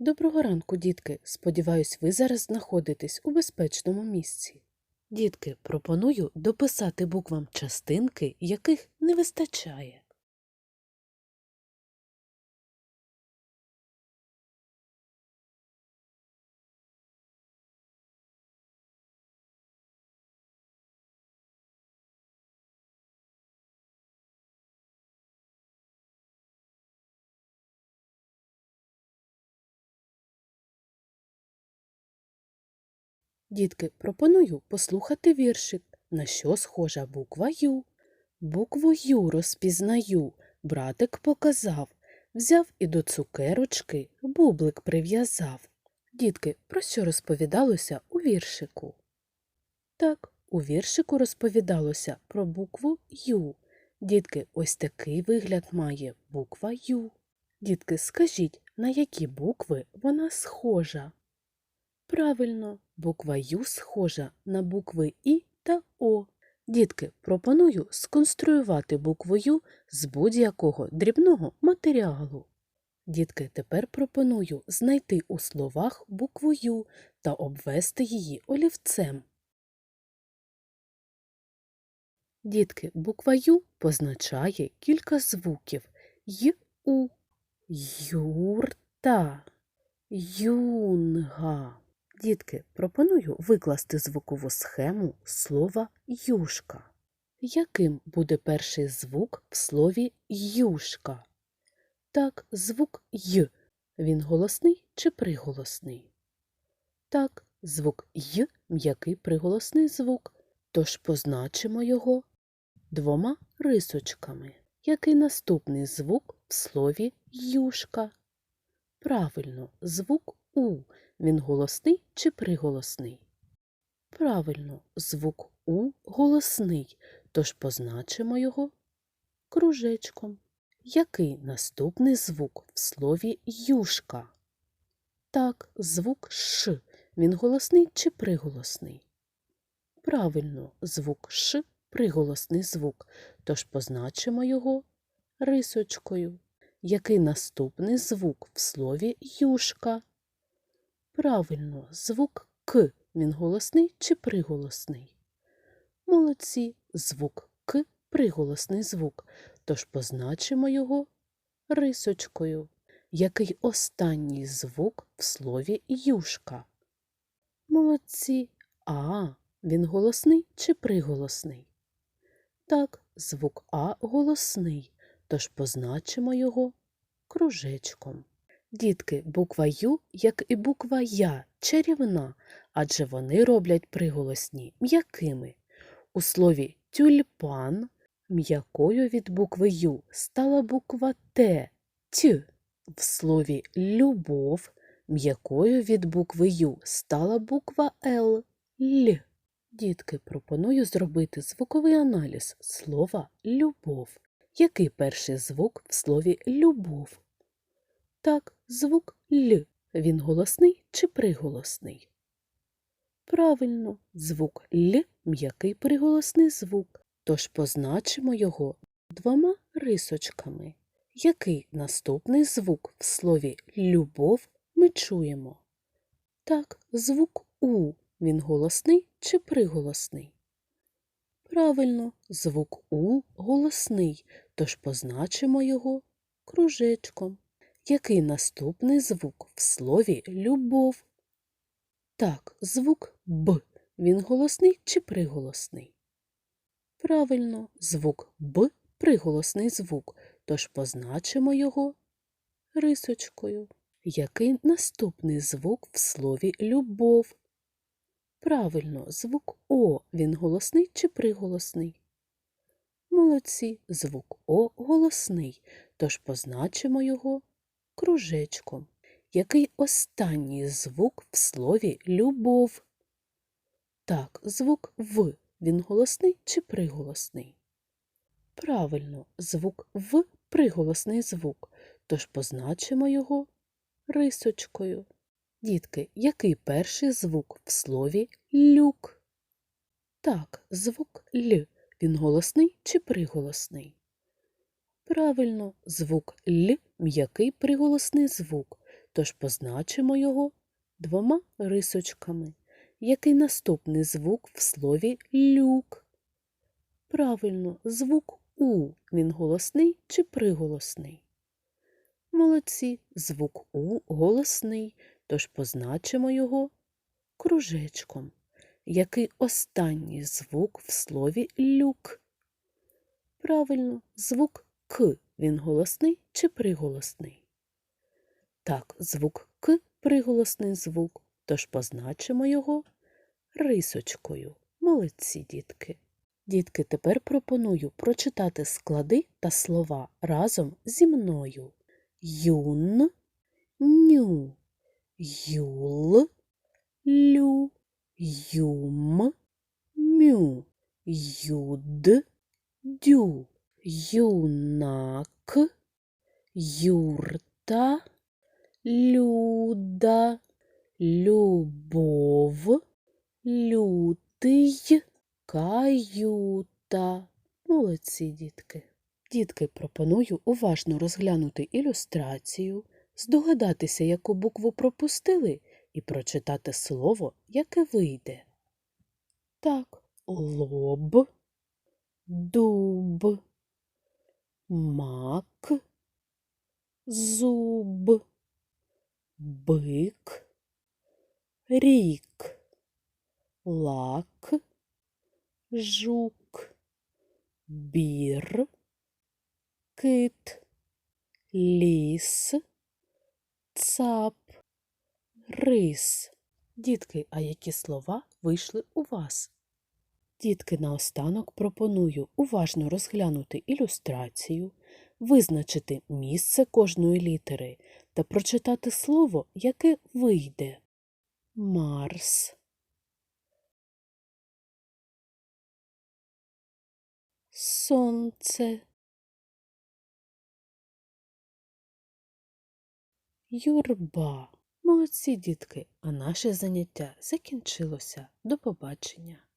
Доброго ранку, дітки. Сподіваюсь, ви зараз знаходитесь у безпечному місці. Дітки, пропоную дописати буквам частинки, яких не вистачає. Дітки, пропоную послухати віршик, на що схожа буква Ю. Букву Ю розпізнаю, братик показав, взяв і до цукерочки бублик прив'язав. Дітки, про що розповідалося у віршику? Так, у віршику розповідалося про букву Ю. Дітки, ось такий вигляд має буква Ю. Дітки, скажіть, на які букви вона схожа? Правильно, буква Ю схожа на букви І та О. Дітки, пропоную сконструювати букву Ю з будь-якого дрібного матеріалу. Дітки, тепер пропоную знайти у словах букву Ю та обвести її олівцем. Дітки, буква Ю позначає кілька звуків Й У, юрта, юнга. Дітки, пропоную викласти звукову схему слова юшка. Яким буде перший звук в слові юшка? Так, звук Й. Він голосний чи приголосний? Так, звук Й м'який приголосний звук, тож позначимо його двома рисочками. Який наступний звук в слові юшка? Правильно, звук У. Він голосний чи приголосний? Правильно, звук У голосний, тож позначимо його кружечком. Який наступний звук в слові юшка? Так, звук Ш. Він голосний чи приголосний? Правильно, звук Ш приголосний звук, тож позначимо його рисочкою. Який наступний звук в слові юшка? Правильно, звук К. Він голосний чи приголосний? Молодці, звук К приголосний звук, тож позначимо його рисочкою. Який останній звук в слові юшка? Молодці, А. Він голосний чи приголосний? Так, звук А голосний, тож позначимо його кружечком. Дітки, буква Ю, як і буква Я, чарівна, адже вони роблять приголосні м'якими. У слові тюльпан м'якою від букви Ю стала буква Т, Т. В слові любов м'якою від букви Ю стала буква Л, Л. Дітки, пропоную зробити звуковий аналіз слова любов. Який перший звук в слові любов? Так, звук Л. Він голосний чи приголосний? Правильно, звук Л м'який приголосний звук, тож позначимо його двома рисочками. Який наступний звук в слові любов ми чуємо? Так, звук У. Він голосний чи приголосний? Правильно, звук У голосний, тож позначимо його кружечком. Який наступний звук в слові любов? Так, звук Б. Він голосний чи приголосний? Правильно, звук Б приголосний звук, тож позначимо його рисочкою. Який наступний звук в слові любов? Правильно, звук О. Він голосний чи приголосний? Молодці, звук О голосний, тож позначимо його кружечком. Який останній звук в слові любов? Так, звук В. Він голосний чи приголосний? Правильно, звук В приголосний звук, тож позначимо його рисочкою. Дітки, який перший звук в слові люк? Так, звук Л. Він голосний чи приголосний? Правильно, звук Л м'який приголосний звук, тож позначимо його двома рисочками. Який наступний звук в слові люк? Правильно, звук У. Він голосний чи приголосний? Молодці, звук У голосний, тож позначимо його кружечком. Який останній звук в слові люк? Правильно, звук К. Він голосний чи приголосний? Так, звук К приголосний звук, тож позначимо його рисочкою. Молодці, дітки. Дітки, тепер пропоную прочитати склади та слова разом зі мною. Юн, ню, юл, лю, юм, мю, юд, дю, юнак, юрта, люда, любов, лютий, каюта. Молодці, дітки. Дітки, пропоную уважно розглянути ілюстрацію, здогадатися, яку букву пропустили, і прочитати слово, яке вийде. Так, лоб, дуб, мак, зуб, бик, рік, лак, жук, бір, кит, ліс, цап, рис. Дітки, а які слова вийшли у вас? Дітки, наостанок пропоную уважно розглянути ілюстрацію, визначити місце кожної літери та прочитати слово, яке вийде. Марс. Сонце. Юрба. Молодці, дітки, а наше заняття закінчилося. До побачення.